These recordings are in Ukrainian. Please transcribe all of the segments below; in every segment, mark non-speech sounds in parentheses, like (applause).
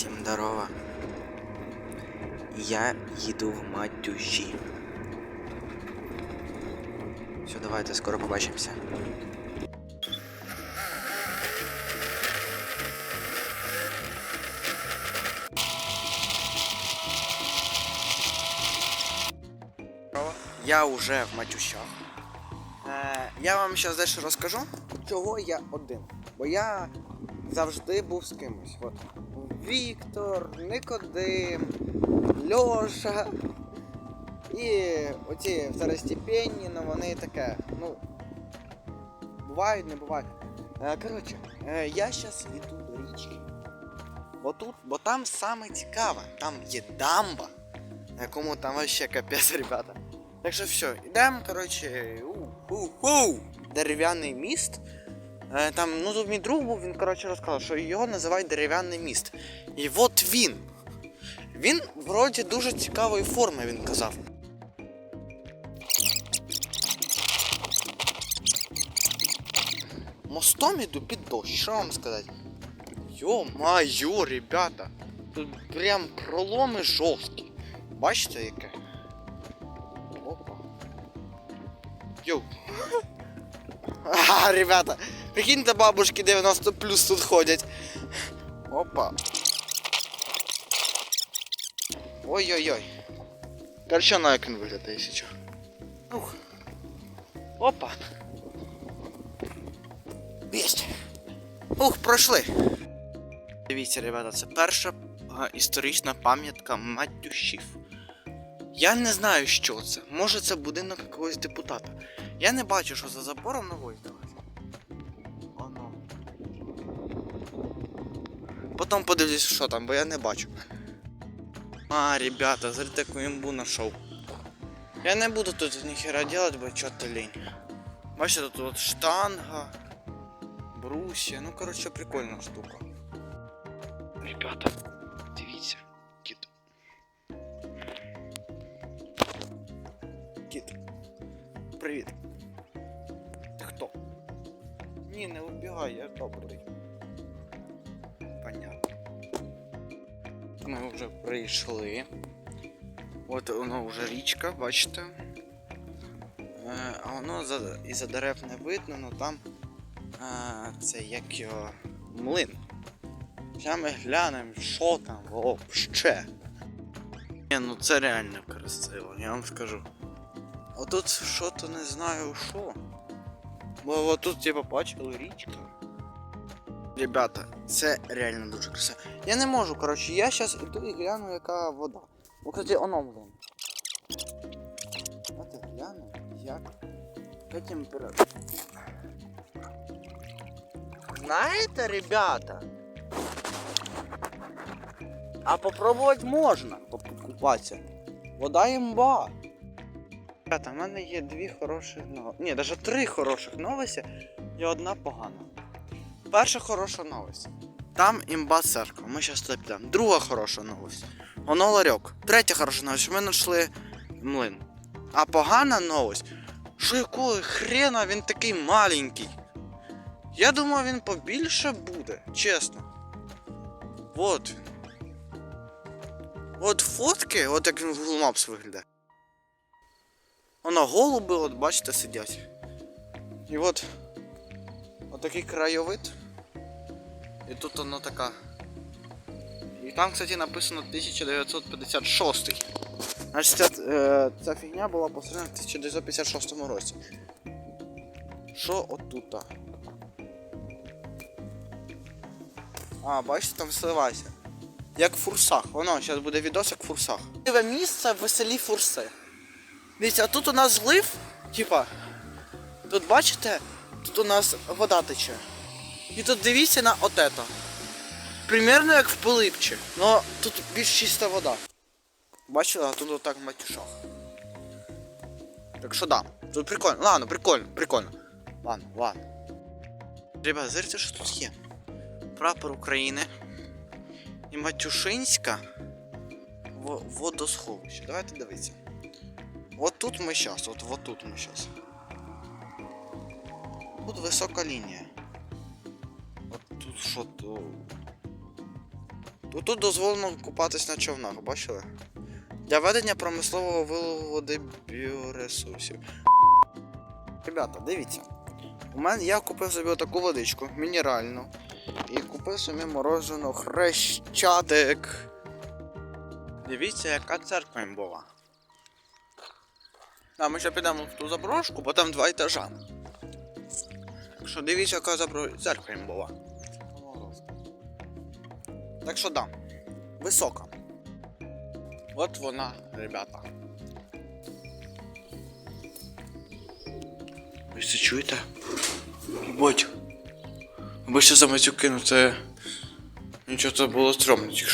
Всім здорово. Я їду в матюші. Все, давайте, скоро побачимося. Я уже в матюшах. Е, я вам зараз дещо розкажу, чого я один. Бо я завжди був з кимось. От. Віктор, Никодим, Льоша. І оці второстепенні, ну вони таке, ну. Бувають, не бувають. Е, коротше, е, я зараз йду до річки. Бо тут, бо там саме цікаве, там є дамба, на якому там вообще капець, (laughs) ребята. Так що все, йдемо, коротше, дерев'яний міст. Е, Там, ну тут мій друг був, він коротше розказав, що його називають дерев'яний міст. І от він. Він вроді дуже цікавої форми, він казав. Мостом іду під дощ, що вам сказати? Йо-майо, ребята! Тут прям проломи жорсткі. Бачите яке? Опа. Йоу. А, ребята, прикиньте, бабушки 90 плюс тут ходять. Опа. Ой-ой-ой. Короче, на він виглядає сейчас. Ух. Опа. Єсть. Ух, пройшли. Дивіться, ребята, це перша історична пам'ятка матюшів. Я не знаю, що це. Може це будинок якогось депутата. Я не бачу, що за забором новий давайте. Оно. Потім подивлюсь, що там, бо я не бачу. А, ребята, смотрите, яку імбу нашов. Я не буду тут ніхера делать, бо чого-то лінь. Бачите, тут от штанга, брусья, ну коротше прикольна штука. Ребята, дивіться, кіт. Кіт. Привіт. Ні, не убігай, я добрий. Понятно. Ми вже прийшли. От воно вже річка, бачите. Е, а воно за, із-за дерев не видно, але там е, це як його млин. Зараз ми глянемо, що там вообще. Ні, ну це реально красиво, я вам скажу. Отут що-то не знаю що. Бо отут типа бачили річка. Ребята, це реально дуже красиво. Я не можу, коротше, я зараз іду і гляну, яка вода. Бо, кстати, оно, блин. От гляну, як. Яка температура. Знаєте, ребята? А попробувати можна покупатися. Вода імба. Ребята, в мене є дві хороші новості. Ні, навіть три хороших новості і одна погана. Перша хороша новость. Там імба церква. Ми зараз туди підемо. Друга хороша новость. Воно ларьок. Третя хороша новость. Ми знайшли млин. А погана новость, що якого хрена він такий маленький. Я думав, він побільше буде, чесно. Вот він. От фотки, от як він в Google Maps виглядає. Воно голуби, от бачите, сидять. І от отакий краєвид. І тут воно така. І там, кстати, написано 1956. Значить, ця, е, ця фігня була посередина в 1956 році. Що отут? А, бачите, там сливайся. Як в фурсах. Воно, зараз буде відос як в фурсах. Нове місце веселі фурси. Дивіться, а тут у нас злив, типа. Тут бачите, тут у нас вода тече. І тут дивіться на от это. Примерно як в Пилипчі. Но тут більш чиста вода. Бачили, а тут отак матюшах. Так що да, тут прикольно. Ладно, прикольно, прикольно. Ладно, ладно. Ребята, зрите, що тут є. Прапор України. І Матюшинська водосховище. Давайте дивитися. От тут ми зараз, от, от тут ми зараз. Тут висока лінія. От тут що то. Тут, тут дозволено купатись на човнах, бачили? Для ведення промислового вилову води біоресурсів. Ребята, дивіться. У мене я купив собі таку водичку, мінеральну. І купив собі морожену хрещатик. Дивіться, яка церква їм була. А ми ще підемо в ту заброшку, бо там два етажа. Так що дивіться, яка забро... церква їм була. Так що да, висока. От вона, ребята. Ви це чуєте? Єбать. Ви ще за матюки, ну це. Нічого це було стрьомно тільки.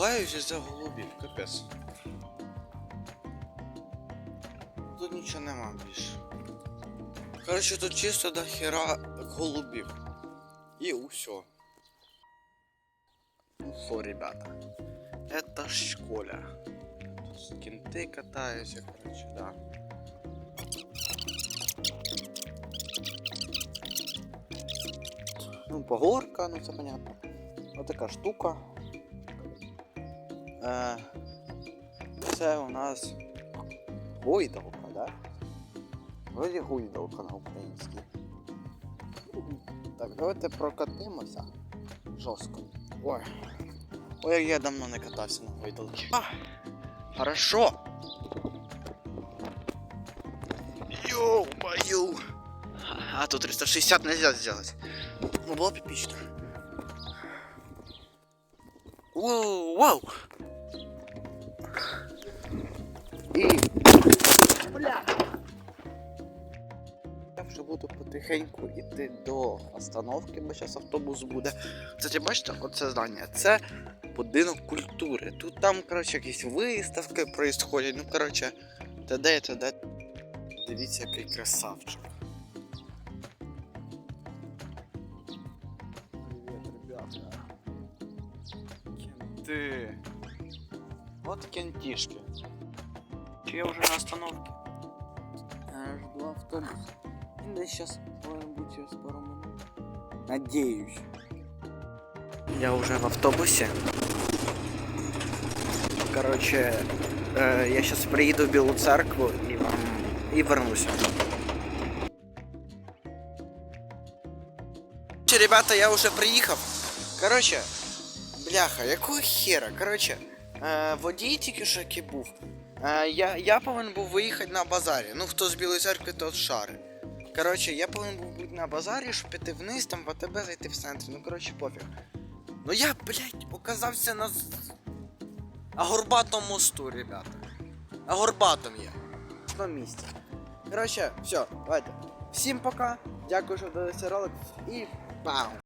Я пугаюсь із-за голубів, капець. Тут нічого нема більше. Коротше, тут чисто до хера голубів. І усьо. Ну ребята. Это школа. Тут кенты катаються, короче, да. Ну, погорка, ну це понятно. Ось така штука. Е, це у нас гойдалка, да? Вроді гойдалка на українській. Так, давайте прокатимося. Жорстко. Ой. Ой, як я давно не катався на гойдалці. А, хорошо. Ё-моё. А, тут 360 нельзя сделать. Ну, было бы эпично. Воу, І... Бля. Я вже буду потихеньку йти до остановки, бо зараз автобус буде. Кстати, бачите, оце здання. Це будинок культури. Тут там, коротше, якісь виставки происходять. Ну, коротше, т.д. т.д. Дивіться, який красавчик. Привіт, ребята. Кенти. От кентішки. Чи я вже на остановці? Я жду автобус. Він десь зараз повинен бути через пару минут. Надіюсь. Я уже в автобусе. Короче, э, я сейчас приеду в Белую Церкву и вам и вернусь. Че, ребята, я уже приїхав. Короче, бляха, якого хера? Короче, е, водій тільки що який був. Е, я, я повинен був виїхати на базарі. Ну, хто з Білої церкви, тот шари. Короче, я повинен був бути на базарі, щоб піти вниз, там в АТБ зайти в центр. Ну, короче, пофіг. Ну я, блядь, оказався на Агорбатому мосту, ребята. Агорбатом я. На місці. Короче, все, давайте. Всім пока. Дякую, що дивилися ролик. І пау.